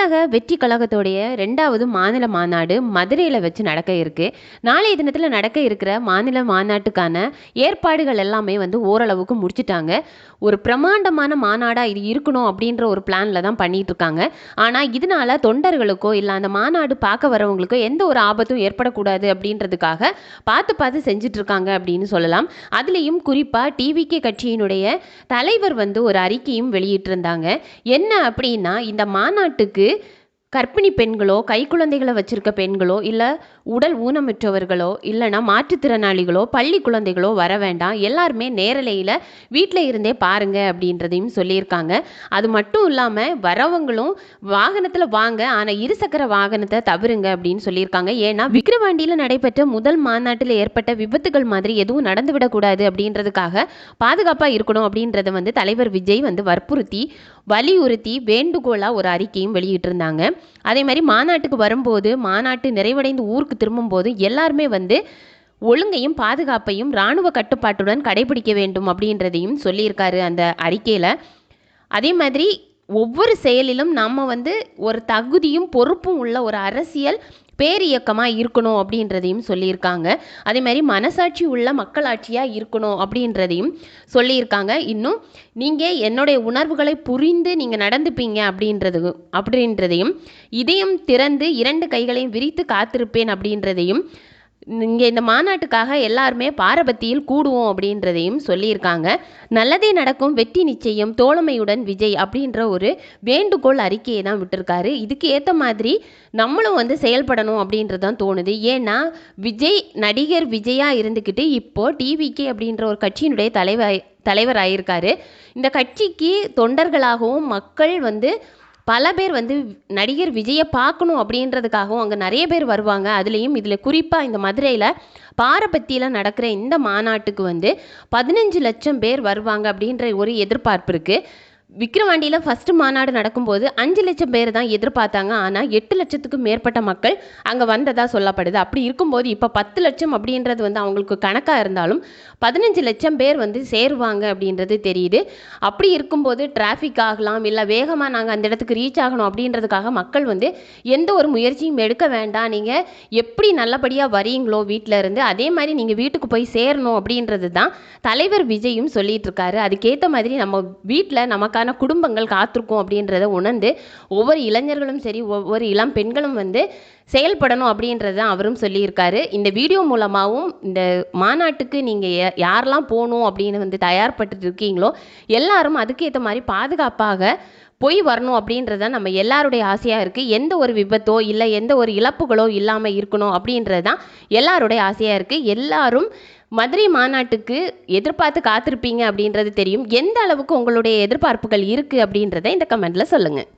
தமிழக வெற்றி கழகத்துடைய ரெண்டாவது மாநில மாநாடு மதுரையில் வச்சு நடக்க இருக்கு. நாளைய தினத்தில் நடக்க இருக்கிற மாநில மாநாட்டுக்கான ஏற்பாடுகள் எல்லாமே வந்து ஓரளவுக்கு முடிச்சிட்டாங்க. ஒரு பிரமாண்டமான மாநாடாக இது இருக்கணும் அப்படின்ற ஒரு பிளானில் தான் பண்ணிட்டு இருக்காங்க. ஆனால் இதனால தொண்டர்களுக்கோ இல்லை அந்த மாநாடு பார்க்க வரவங்களுக்கோ எந்த ஒரு ஆபத்தும் ஏற்படக்கூடாது அப்படின்றதுக்காக பார்த்து பார்த்து செஞ்சுட்டு இருக்காங்க அப்படின்னு சொல்லலாம். அதுலேயும் குறிப்பாக டிவிகே கட்சியினுடைய தலைவர் வந்து ஒரு அறிக்கையும் வெளியிட்டிருந்தாங்க. என்ன அப்படின்னா இந்த மாநாட்டுக்கு கர்ப்பிணி பெண்களோ கைக்குழந்தைகளை வச்சிருக்க பெண்களோ இல்லை உடல் ஊனமுற்றவர்களோ இல்லைனா மாற்றுத்திறனாளிகளோ பள்ளி குழந்தைகளோ வர வேண்டாம். எல்லாருமே நேரலையில் வீட்டில் இருந்தே பாருங்க அப்படின்றதையும் சொல்லியிருக்காங்க. அது மட்டும் இல்லாமல் வரவங்களும் வாகனத்தில் வாங்க ஆனால் இருசக்கர வாகனத்தை தவிருங்க அப்படின்னு சொல்லியிருக்காங்க. ஏன்னா விக்கிரவாண்டியில் நடைபெற்ற முதல் மாநாட்டில் ஏற்பட்ட விபத்துகள் மாதிரி எதுவும் நடந்துவிடக்கூடாது அப்படின்றதுக்காக பாதுகாப்பாக இருக்கணும் அப்படின்றத வந்து தலைவர் விஜய் வந்து வற்புறுத்தி வலியுறுத்தி வேண்டுகோளாக ஒரு அறிக்கையும் வெளியிட்டிருந்தாங்க. அதே மாதிரி மாநாட்டுக்கு வரும்போது மாநாட்டு நிறைவடைந்து ஊருக்கு திரும்பும்போது எல்லாருமே வந்து ஒழுங்கையும் பாதுகாப்பையும் இராணுவ கட்டுப்பாட்டுடன் கடைபிடிக்க வேண்டும் அப்படின்றதையும் சொல்லியிருக்காரு அந்த அறிக்கையில். அதே மாதிரி ஒவ்வொரு செயலிலும் நம்ம வந்து ஒரு தகுதியும் பொறுப்பும் உள்ள ஒரு அரசியல் பேரியக்கமாக இருக்கணும் அப்படின்றதையும் சொல்லியிருக்காங்க. அதே மாதிரி மனசாட்சி உள்ள மக்களாட்சியாக இருக்கணும் அப்படின்றதையும் சொல்லியிருக்காங்க. இன்னும் நீங்கள் என்னுடைய உணர்வுகளை புரிந்து நீங்கள் நடந்துப்பீங்க அப்படின்றது அப்படின்றதையும் இதையும் திறந்து இரண்டு கைகளையும் விரித்து காத்திருப்பேன் அப்படின்றதையும் இங்கே இந்த மாநாட்டுக்காக எல்லாருமே பாரபத்தியில் கூடுவோம் அப்படின்றதையும் சொல்லியிருக்காங்க. நல்லதே நடக்கும் வெற்றி நிச்சயம் தோழமையுடன் விஜய் அப்படின்ற ஒரு வேண்டுகோள் அறிக்கையை தான் விட்டுருக்காரு. இதுக்கு ஏற்ற மாதிரி நம்மளும் வந்து செயல்படணும் அப்படின்றது தான் தோணுது. ஏன்னா விஜய் நடிகர் விஜயாக இருந்துக்கிட்டு இப்போது டிவிகே அப்படின்ற ஒரு கட்சியினுடைய தலைவர் தலைவர் ஆயிருக்காரு இந்த கட்சிக்கு தொண்டர்களாகவும் மக்கள் வந்து பல பேர் வந்து நடிகர் விஜயை பார்க்கணும் அப்படின்றதுக்காகவும் அங்கே நிறைய பேர் வருவாங்க. அதுலேயும் இதில் குறிப்பாக இந்த மதுரையில் பாரபத்தியில் நடக்கிற இந்த மாநாட்டுக்கு வந்து பதினஞ்சு லட்சம் பேர் வருவாங்க அப்படின்ற ஒரு எதிர்பார்ப்பு இருக்குது விக்கிரவாண்டியில் ஃபஸ்ட்டு மாநாடு நடக்கும்போது அஞ்சு லட்சம் பேர் தான் எதிர்பார்த்தாங்க. ஆனால் எட்டு லட்சத்துக்கும் மேற்பட்ட மக்கள் அங்கே வந்ததாக சொல்லப்படுது. அப்படி இருக்கும்போது இப்போ பத்து லட்சம் அப்படின்றது வந்து அவங்களுக்கு கணக்காக இருந்தாலும் பதினஞ்சு லட்சம் பேர் வந்து சேருவாங்க அப்படின்றது தெரியுது. அப்படி இருக்கும்போது டிராஃபிக் ஆகலாம் இல்லை வேகமாக நாங்கள் அந்த இடத்துக்கு ரீச் ஆகணும் அப்படின்றதுக்காக மக்கள் வந்து எந்த ஒரு முயற்சியும் எடுக்க வேண்டாம். நீங்கள் எப்படி நல்லபடியாக வரீங்களோ வீட்டில் இருந்து அதே மாதிரி நீங்கள் வீட்டுக்கு போய் சேரணும் அப்படின்றது தான் தலைவர் விஜயும் சொல்லிட்டு இருக்காரு. அதுக்கேற்ற மாதிரி நம்ம வீட்டில் நமக்கு நமக்கான குடும்பங்கள் காத்திருக்கும் அப்படின்றத உணர்ந்து ஒவ்வொரு இளைஞர்களும் சரி ஒவ்வொரு இளம் பெண்களும் வந்து செயல்படணும் அப்படின்றத அவரும் சொல்லியிருக்காரு. இந்த வீடியோ மூலமாகவும் இந்த மாநாட்டுக்கு நீங்கள் யாரெல்லாம் போகணும் அப்படின்னு வந்து தயார்பட்டு இருக்கீங்களோ எல்லாரும் அதுக்கேற்ற மாதிரி பாதுகாப்பாக போய் வரணும் அப்படின்றத நம்ம எல்லாருடைய ஆசையாக இருக்குது எந்த ஒரு விபத்தோ இல்லை எந்த ஒரு இழப்புகளோ இல்லாமல் இருக்கணும் அப்படின்றது தான் எல்லாருடைய ஆசையாக இருக்குது எல்லாரும் மதுரை மாநாட்டுக்கு எதிர்பார்த்து காத்திருப்பீங்க அப்படின்றது தெரியும். எந்த அளவுக்கு உங்களுடைய எதிர்பார்ப்புகள் இருக்குது அப்படின்றத இந்த கமெண்ட்டில் சொல்லுங்கள்